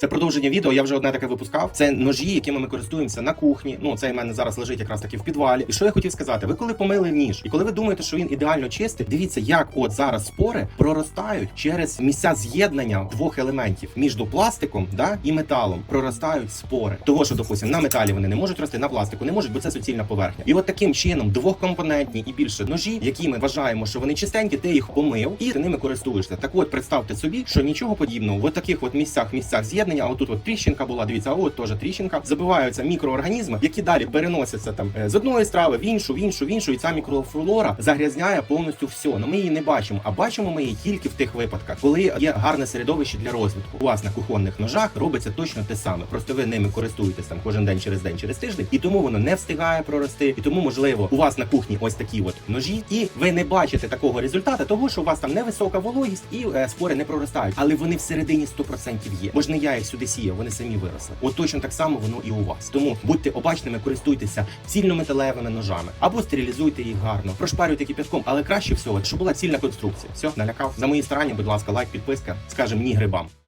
Це продовження відео. Я вже одне таке випускав. Це ножі, якими ми користуємося на кухні. Ну це в мене зараз лежить якраз таки в підвалі. І що я хотів сказати? Ви коли помили ніж, і коли ви думаєте, що він ідеально чистий, дивіться, як от зараз спори проростають через місця з'єднання двох елементів між пластиком да, і металом. Проростають спори. Того, що допустим, на металі вони не можуть рости, на пластику не можуть, бо це суцільна поверхня. І от таким чином двохкомпонентні і більше ножі, які ми вважаємо, що вони чистенькі, ти їх помив і ти ними користуєшся. Так от представте собі, що нічого подібного в таких от місцях, місцях з'єднання, а отут от тріщинка була. Дивіться, а от теж тріщинка. Забиваються мікроорганізми, які далі переносяться там е, з одної страви в іншу, в іншу, в іншу, і ця мікрофлора загрязняє повністю все. Ну ми її не бачимо, а бачимо ми її тільки в тих випадках, коли є гарне середовище для розвитку. У вас на кухонних ножах робиться точно те саме. Просто ви ними користуєтесь там кожен день через день, через тиждень, і тому воно не встигає прорости. І тому, можливо, у вас на кухні ось такі от ножі, і ви не бачите такого результату, того що у вас там невисока вологість і е, спори не проростають, але вони всередині 100% є. Бо ж не я сюди сіяв, вони самі виросли. От точно так само воно і у вас. Тому будьте обачними, користуйтеся цільнометалевими ножами або стерилізуйте їх гарно, прошпарюйте кипятком, але краще всього, щоб була цільна конструкція. Все, налякав. За мої старання, будь ласка, лайк, підписка. Скажем ні грибам.